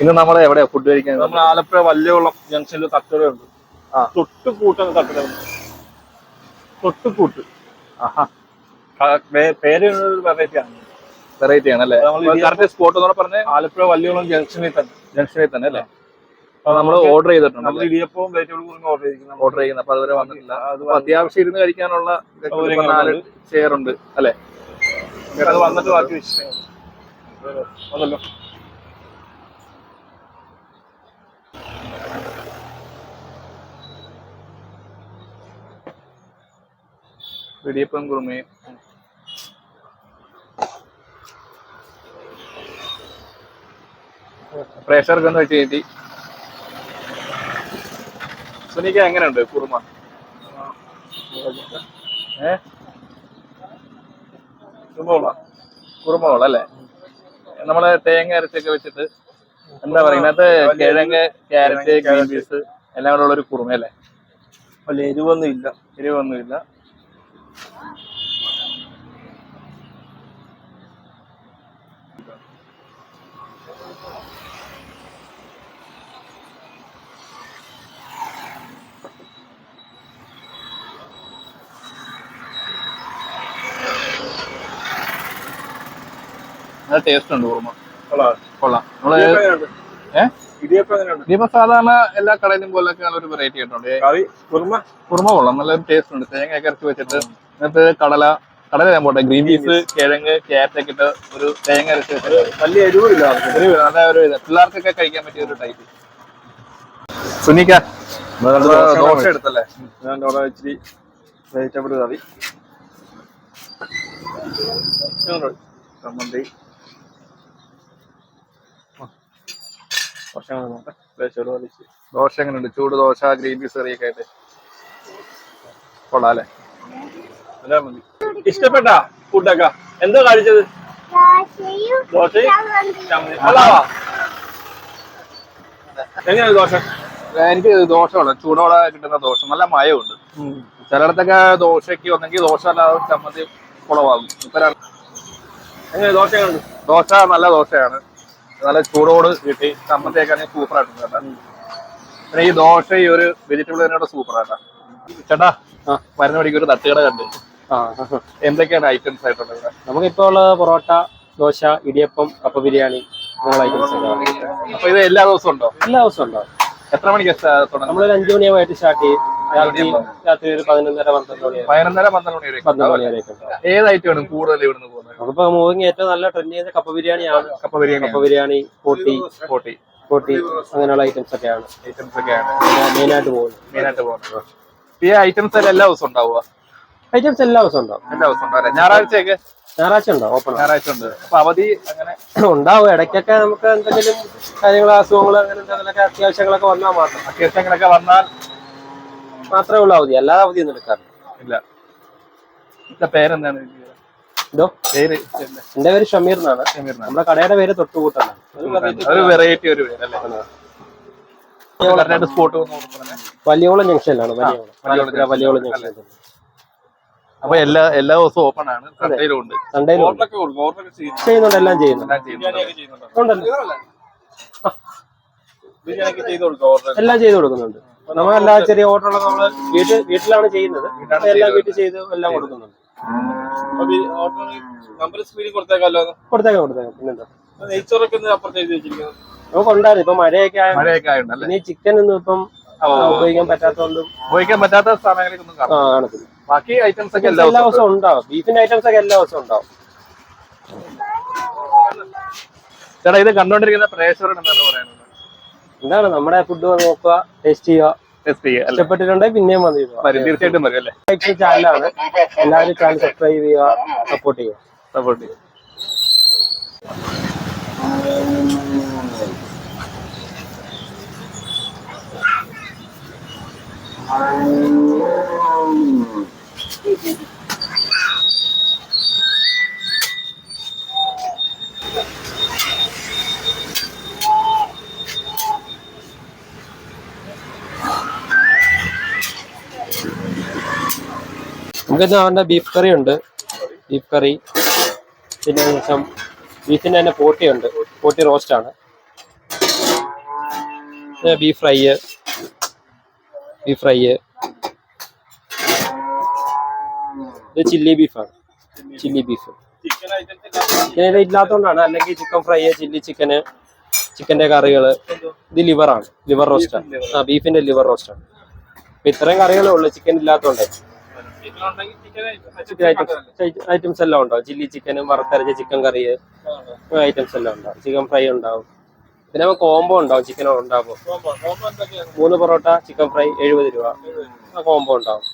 ഇന്ന് നമ്മൾ എവിടെയാ ഫുഡ് കഴിക്കാൻ? നമ്മൾ ആലപ്പുഴ വല്യകുളം ജംഗ്ഷനിൽ തട്ടുകടയുണ്ട് തൊട്ട് തൊട്ടുകൂട്ടാണ് തട്ടുകട തൊട്ടുകൂട്ട്. ആഹാ. പേര് വെറൈറ്റി ആണ്. വെറൈറ്റി ആണ് അല്ലേ? കറക്റ്റ് സ്പോട്ട് എന്ന് പറഞ്ഞാൽ ആലപ്പുഴ വല്യകുളം ജംഗ്ഷനിൽ തന്നെ. ജംഗ്ഷനിൽ തന്നെ അല്ലേ? നമ്മൾ ഓർഡർ ചെയ്തിട്ടുണ്ട് നമ്മൾ ഇടിയപ്പവും വെജിറ്റബിൾ കുറുമ ഓർഡർ ചെയ്തിരിക്കുന്നത് ഓർഡർ ചെയ്യുന്നത് അപ്പൊ അതുവരെ വന്നിട്ടില്ല. അത്യാവശ്യം ഇരുന്ന് കഴിക്കാനുള്ള നാല് ചെയർ ഉണ്ട് അല്ലേ? അത് വന്നിട്ട് ബാക്കി വിഷയങ്ങൾ അതല്ലോ. ഇടിയപ്പം കുറുമയും പ്രേക്ഷകർക്ക് ഒന്ന് വെച്ച് കഴിഞ്ഞി സുനിക്ക എങ്ങനെയുണ്ട് കുറുമ? ഏ? കുറുമ കുറുമോള അല്ലേ? നമ്മളെ തേങ്ങ അരച്ചൊക്കെ വെച്ചിട്ട് എന്താ പറയുന്നത് കിഴങ്ങ് ക്യാരറ്റ് ഗ്രീൻ പീസ് എല്ലാം കൂടെ ഉള്ള ഒരു കുറുമ അല്ലേ അല്ല എരിവൊന്നും ഇല്ല. എരിവൊന്നുമില്ല നല്ല ടേസ്റ്റ് ഉണ്ട് കുറുമ കൊള്ളാം. കൊള്ളാം. നമ്മൾ ഇടിയപ്പം സാധാരണ എല്ലാ കടയിലും പോലൊക്കെ നല്ലൊരു വെറൈറ്റി ആയിട്ടുണ്ട്. കറി കുറുമ. കുറുമ കൊള്ളാം. നല്ല ടേസ്റ്റ് ഉണ്ട്. തേങ്ങ ഇറച്ചി വെച്ചിട്ട് എന്നിട്ട് കടല കടല ഞാൻ പോട്ടെ ഗ്രീൻ പീസ് കിഴങ്ങ് ക്യാരറ്റ് ഒക്കെ ഇട്ട് ഒരു തേങ്ങ അരച്ച് വലിയ എരിവില്ല. എരിവില്ല നല്ല ഒരു ഇത്. പിള്ളേർക്കൊക്കെ കഴിക്കാൻ പറ്റിയ ഒരു ടൈപ്പ് സുനിക്ക ദോശ എടുത്തല്ലേ? ഞാൻ അവിടെ ഇച്ചിരി വെജിറ്റബിൾ കറി. ചമ്മന്തി. ദോശ എങ്ങനെയുണ്ട്? ചൂട് ദോശ ഗ്രീൻ പീസ് കറിയൊക്കെ ആയിട്ട് കൊള്ളാം അല്ലേ? അതാ മതി. ഇഷ്ടപ്പെട്ട ഫുഡൊക്കെ? എന്താ കഴിച്ചത് ദോശയും എങ്ങനെയാണ് ദോശ? എനിക്ക് ദോശ കൊള്ളാം ചൂടോടെ കിട്ടുന്ന ദോശ. നല്ല മയമുണ്ട്. ചിലയിടത്തൊക്കെ ദോശയ്ക്ക് ഒന്നെങ്കിൽ ദോശ അല്ലാതെ ചമ്മന്തി കുളവാകും ഇപ്പൊ എങ്ങനെ ദോശ ദോശ നല്ല ദോശയാണ്. നല്ല ചൂടോട് കിട്ടി. ചമ്മന്തിയൊക്കെ ആണെങ്കിൽ സൂപ്പർ ആയിട്ട് കേട്ടോ പിന്നെ ഈ ദോശ ഈ ഒരു വെജിറ്റബിൾ തന്നെ സൂപ്പർ ആയിട്ടാ ചേട്ടാ ആ. മരുന്ന് പഠിക്കൊരു ഒരു തട്ടുകട കണ്ട്. എന്തൊക്കെയാണ് ഐറ്റംസ് ആയിട്ടുള്ളത്? നമുക്കിപ്പോ ഉള്ളത് പൊറോട്ട ദോശ ഇടിയപ്പം കപ്പ ബിരിയാണി അങ്ങനെയുള്ള ഐറ്റംസ് അപ്പൊ ഇത് എല്ലാ ദിവസവും ഉണ്ടോ? എല്ലാ ദിവസവും ഉണ്ടോ? എത്ര മണിക്ക് നമ്മളൊരു അഞ്ചു മണിയായിട്ട് സ്റ്റാർട്ട് ചെയ്യും. രാത്രി രാത്രി ഒരു പതിനൊന്നര പന്ത്രണ്ട് മണി പതിനൊന്നര പന്ത്രണ്ട് മണി പന്ത്രണ്ട് മണി വരെയൊക്കെ ഏത് ഐറ്റമാണ് കൂടുതൽ ഇവിടുന്ന് പോകുന്നത്? നമുക്കിപ്പോ മൂവിങ് ഏറ്റവും നല്ല ട്രെൻഡ് ചെയ്യുന്ന കപ്പ ബിരിയാണിയാണ്. കപ്പ ബിരിയാണി കപ്പ ബിരിയാണി പൊട്ടി. പൊട്ടി. പൊട്ടി. അങ്ങനെയുള്ള ഐറ്റംസ് ഒക്കെയാണ്. ഐറ്റംസ് ഒക്കെയാണ്. മെയിനായിട്ട് പോകുന്നത്. മെയിനായിട്ട് പോകുന്നത്. ഈ ഐറ്റംസ് എല്ലാ ദിവസവും ഉണ്ടാവുക? ഐറ്റംസ് എല്ലാ ദിവസവും ഉണ്ടാവും. എല്ലാ ദിവസവും ഉണ്ടാവും? ഞായറാഴ്ചയൊക്കെ ഞായറാഴ്ച ഉണ്ടാവും ഓപ്പൺ ഞായറാഴ്ച ഉണ്ട്. അപ്പൊ അവധി അങ്ങനെ ഉണ്ടാവും. ഇടയ്ക്കൊക്കെ നമുക്ക് എന്തെങ്കിലും കാര്യങ്ങൾ അസുഖങ്ങൾ അങ്ങനെ എന്തെങ്കിലുമൊക്കെ അത്യാവശ്യങ്ങളൊക്കെ വന്നാൽ മാത്രം. അത്യാവശ്യങ്ങളൊക്കെ വന്നാൽ മാത്രമേ ഉള്ളൂ അവധി. അല്ലാതെ അവധി ഒന്നും എടുക്കാറില്ല. ഇല്ല. ഇന്റെ പേരെന്താണ്? എന്തോ? പേര് എന്റെ പേര് ഷമീർ എന്നാണ്. ഷമീറിനാണ്. നമ്മുടെ കടയുടെ പേര് തൊട്ടുകൂട്ടാണ്. ഒരു വെറൈറ്റി ഒരു പേരല്ലേ? സ്പോട്ട് വലിയോളം ജംഗ്ഷനിലാണ്. വലിയോളം വലിയോളം ആലപ്പുഴ വലിയോളം ജംഗ്ഷൻ അപ്പൊ എല്ലാ എല്ലാ ദിവസവും ഓപ്പൺ ആണ്. സൺഡേയിലും ഉണ്ട് ചെയ്യുന്നുണ്ട്. എല്ലാം ചെയ്യുന്നുണ്ട്. എല്ലാം ചെയ്തു കൊടുക്കുന്നുണ്ട്. നമ്മളെല്ലാ ചെറിയ ഓർഡറുകളൊക്കെ നമ്മൾ വീട്ടിൽ വീട്ടിലാണ് ചെയ്യുന്നത്. എല്ലാം വീട്ടിൽ ചെയ്ത് എല്ലാം കൊടുക്കുന്നുണ്ട്. കൊടുത്തേക്കാം കൊടുത്തേക്കാം. പിന്നെന്താ? നമുക്ക് ഉണ്ടായിരുന്നു. ഇപ്പൊ മഴയൊക്കെ ആയ മഴയൊക്കെ ആയുണ്ട് ഇനി ചിക്കൻ ഒന്നും ഇപ്പം ഉപയോഗിക്കാൻ പറ്റാത്തതുകൊണ്ടും ഉപയോഗിക്കാൻ പറ്റാത്ത കാണാം കാണത്തില്ല. ബാക്കി ഐറ്റംസ് ഒക്കെ എല്ലാ ദിവസവും ഉണ്ടാവും. ബീഫിന്റെ ഐറ്റംസ് ഒക്കെ എല്ലാ ദിവസവും ഉണ്ടാവും. ചേട്ടാ ഇത് കണ്ടോണ്ടിരിക്കുന്ന പ്രേക്ഷകരോട് എന്താണ് പറയുന്നത് എന്താണ്? നമ്മുടെ ഫുഡ് നോക്കുക ടേസ്റ്റ് ചെയ്യുക. ഇഷ്ടപ്പെട്ടിട്ടുണ്ടെങ്കിൽ പിന്നെയും വന്ന് ചെയ്യുക തീർച്ചയായിട്ടും വരും അല്ലേ? ചാനലാണ് എല്ലാവരും ചാനൽ സബ്സ്ക്രൈബ് ചെയ്യുക സപ്പോർട്ട് ചെയ്യുക. സപ്പോർട്ട് ചെയ്യും നമുക്കിന്ന് അവന്റെ ബീഫ് കറി ഉണ്ട്. ബീഫ് കറി പിന്നെ ബീഫിന്റെ തന്നെ പോട്ടിയുണ്ട് പോട്ടി റോസ്റ്റ് ആണ്. ബീഫ് ഫ്രൈ ബീഫ് ഫ്രൈ ഇത് ചില്ലി ബീഫാണ് ചില്ലി ബീഫ് ചിക്കൻ ഇല്ലാത്തതുകൊണ്ടാണ് അല്ലെങ്കിൽ ചിക്കൻ ഫ്രൈ ചില്ലി ചിക്കന് ചിക്കന്റെ കറികൾ ഇത് ലിവറാണ് ലിവർ റോസ്റ്റ് ആ ബീഫിന്റെ ലിവർ റോസ്റ്റ് ആണ്. ഇത്രയും കറികളേ ഉള്ളൂ. ചിക്കൻ ഇല്ലാത്തതുകൊണ്ട് chicken chicken chicken items items എല്ലാം ഉണ്ടാവും ചില്ലി ചിക്കനും വറുത്തരച്ച ചിക്കൻ കറി ഐറ്റംസ് എല്ലാം ഉണ്ടാവും ചിക്കൻ ഫ്രൈ ഉണ്ടാവും. പിന്നെ കോംബോ ഉണ്ടാവും ചിക്കൻ ഉണ്ടാവും മൂന്ന് പൊറോട്ട ചിക്കൻ ഫ്രൈ എഴുപത് രൂപ. ആ കോംബോ ഉണ്ടാവും.